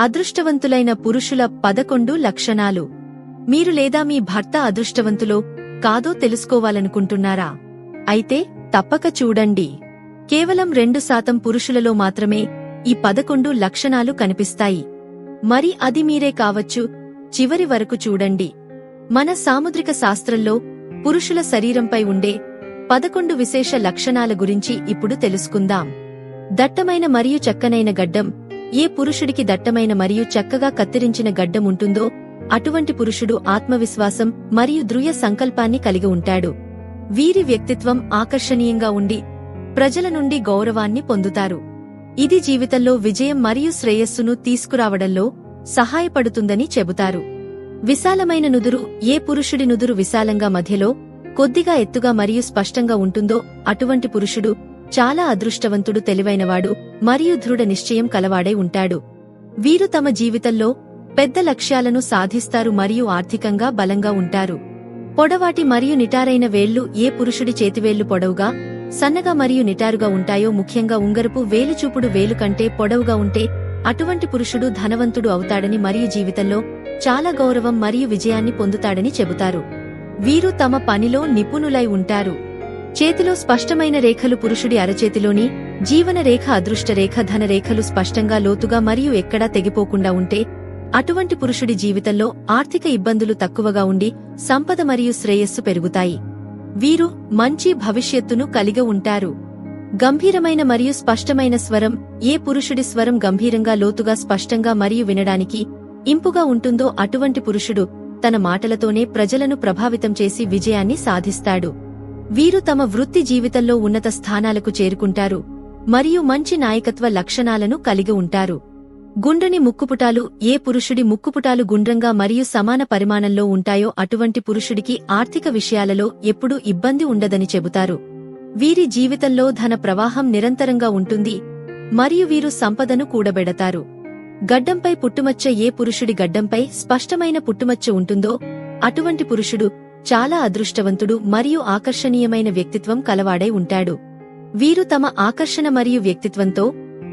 అదృష్టవంతులైన పురుషుల పదకొండు లక్షణాలు. మీరు లేదా మీ భర్త అదృష్టవంతులో కాదో తెలుసుకోవాలనుకుంటున్నారా? అయితే తప్పక చూడండి. కేవలం రెండు శాతం పురుషులలో మాత్రమే ఈ పదకొండు లక్షణాలు కనిపిస్తాయి. మరి అది మీరే కావచ్చు చివరి వరకు చూడండి. మన సాముద్రిక శాస్త్రంలో పురుషుల శరీరంపై ఉండే పదకొండు విశేష లక్షణాల గురించి ఇప్పుడు తెలుసుకుందాం. దట్టమైన మరియు చక్కనైన గడ్డం ఏ పురుషుడికి దట్టమైన మరియు చక్కగా కత్తిరించిన గడ్డం ఉంటుందో అటువంటి పురుషుడు ఆత్మవిశ్వాసం మరియు దృఢ సంకల్పాన్ని కలిగి ఉంటాడు. వీరి వ్యక్తిత్వం ఆకర్షణీయంగా ఉండి ప్రజల నుండి గౌరవాన్ని పొందుతారు. ఇది జీవితంలో విజయం మరియు శ్రేయస్సును తీసుకురావడంలో సహాయపడుతుందని చెబుతారు. విశాలమైన నుదురు ఏ పురుషుడి నుదురు విశాలంగా మధ్యలో కొద్దిగా ఎత్తుగా మరియు స్పష్టంగా ఉంటుందో అటువంటి పురుషుడు చాలా అదృష్టవంతుడు తెలివైనవాడు మరియు దృఢ నిశ్చయం కలవాడై ఉంటాడు. వీరు తమ జీవితంలో పెద్ద లక్ష్యాలను సాధిస్తారు మరియు ఆర్థికంగా బలంగా ఉంటారు. పొడవాటి మరియు నిటారైన వేళ్ళు ఏ పురుషుడి చేతివేళ్ళు పొడవుగా సన్నగా మరియు నిటారుగా ఉంటాయో ముఖ్యంగా ఉంగరపు వేలుచూపుడు వేలు కంటే పొడవుగా ఉంటే అటువంటి పురుషుడు ధనవంతుడు అవుతాడని మరియు జీవితంలో చాలా గౌరవం మరియు విజయాన్ని పొందుతాడని చెబుతారు. వీరు తమ పనిలో నిపుణులై ఉంటారు. చేతిలో స్పష్టమైన రేఖలు పురుషుడి అరచేతిలోని జీవనరేఖ అదృష్టరేఖ ధనరేఖలు స్పష్టంగా లోతుగా మరియు ఎక్కడా తెగిపోకుండా ఉంటే అటువంటి పురుషుడి జీవితంలో ఆర్థిక ఇబ్బందులు తక్కువగా ఉండి సంపద మరియు శ్రేయస్సు పెరుగుతాయి. వీరు మంచి భవిష్యత్తును కలిగి ఉంటారు. గంభీరమైన మరియు స్పష్టమైన స్వరం ఏ పురుషుడి స్వరం గంభీరంగా లోతుగా స్పష్టంగా మరియు వినడానికి ఇంపుగా ఉంటుందో అటువంటి పురుషుడు తన మాటలతోనే ప్రజలను ప్రభావితం చేసి విజయాన్ని సాధిస్తాడు. వీరు తమ వృత్తి జీవితంలో ఉన్నత స్థానాలకు చేరుకుంటారు. మరియు మంచి నాయకత్వ లక్షణాలను కలిగి ఉంటారు. గుండ్రని ముక్కుపుటాలు ఏ పురుషుడి ముక్కుపుటాలు గుండ్రంగా మరియు సమాన పరిమాణంలో ఉంటాయో అటువంటి పురుషుడికి ఆర్థిక విషయాలలో ఎప్పుడూ ఇబ్బంది ఉండదని చెబుతారు. వీరి జీవితంలో ధన ప్రవాహం నిరంతరంగా ఉంటుంది మరియు వీరు సంపదను కూడబెడతారు. గడ్డంపై పుట్టుమచ్చ ఏ పురుషుడి గడ్డంపై స్పష్టమైన పుట్టుమచ్చ ఉంటుందో అటువంటి పురుషుడు చాలా అదృష్టవంతుడు మరియు ఆకర్షణీయమైన వ్యక్తిత్వం కలవాడై ఉంటాడు. వీరు తమ ఆకర్షణ మరియు వ్యక్తిత్వంతో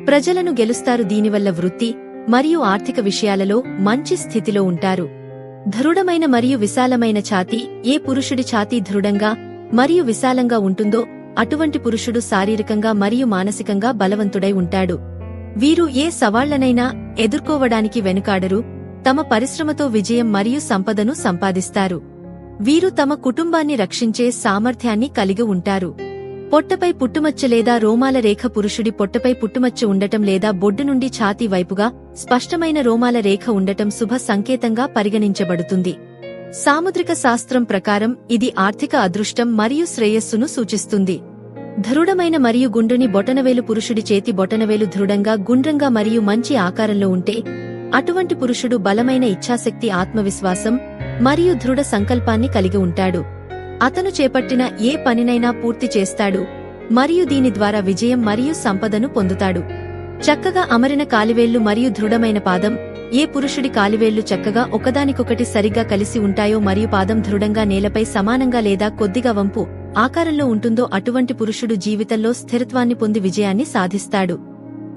ప్రజలను గెలుస్తారు. దీనివల్ల వృత్తి మరియు ఆర్థిక విషయాలలో మంచి స్థితిలో ఉంటారు. దృఢమైన మరియు విశాలమైన ఛాతీ ఏ పురుషుడి ఛాతీ దృఢంగా మరియు విశాలంగా ఉంటుందో అటువంటి పురుషుడు శారీరకంగా మరియు మానసికంగా బలవంతుడై ఉంటాడు. వీరు ఏ సవాళ్ళనైనా ఎదుర్కోవడానికి వెనుకాడరు తమ పరిశ్రమతో విజయం మరియు సంపదను సంపాదిస్తారు. వీరు తమ కుటుంబాన్ని రక్షించే సామర్థ్యాన్ని కలిగి ఉంటారు. పొట్టపై పుట్టుమచ్చ లేదా రోమాల రేఖ పురుషుడి పొట్టపై పుట్టుమచ్చ ఉండటం లేదా బొడ్డు నుండి ఛాతీ వైపుగా స్పష్టమైన రోమాల రేఖ ఉండటం శుభ సంకేతంగా పరిగణించబడుతుంది. సాముద్రిక శాస్త్రం ప్రకారం ఇది ఆర్థిక అదృష్టం మరియు శ్రేయస్సును సూచిస్తుంది. దృఢమైన మరియు గుండుని బొటనవేలు పురుషుడి చేతి బొటనవేలు దృఢంగా గుండ్రంగా మరియు మంచి ఆకారంలో ఉంటే అటువంటి పురుషుడు బలమైన ఇచ్ఛాశక్తి ఆత్మవిశ్వాసం మరియు దృఢ సంకల్పాన్ని కలిగి ఉంటాడు. అతను చేపట్టిన ఏ పనినైనా పూర్తి చేస్తాడు. మరియు దీని ద్వారా విజయం మరియు సంపదను పొందుతాడు. చక్కగా అమరిన కాలివేళ్ళు మరియు దృఢమైన పాదం ఏ పురుషుడి కాలివేళ్ళు చక్కగా ఒకదానికొకటి సరిగ్గా కలిసి ఉంటాయో మరియు పాదం దృఢంగా నేలపై సమానంగా లేదా కొద్దిగా వంపు ఆకారంలో ఉంటుందో అటువంటి పురుషుడు జీవితంలో స్థిరత్వాన్ని పొంది విజయాన్ని సాధిస్తాడు.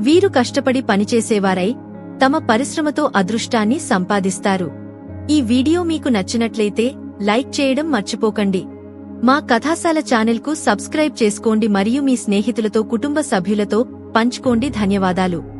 వీరు కష్టపడి పనిచేసేవారై తమ పరిశ్రమతో అదృష్టాన్ని సంపాదిస్తారు. ఈ వీడియో మీకు నచ్చినట్లయితే లైక్ చేయడం మర్చిపోకండి. మా కథాశాల ఛానల్కు సబ్స్క్రైబ్ చేసుకోండి మరియు మీ స్నేహితులతో కుటుంబ సభ్యులతో పంచుకోండి. ధన్యవాదాలు.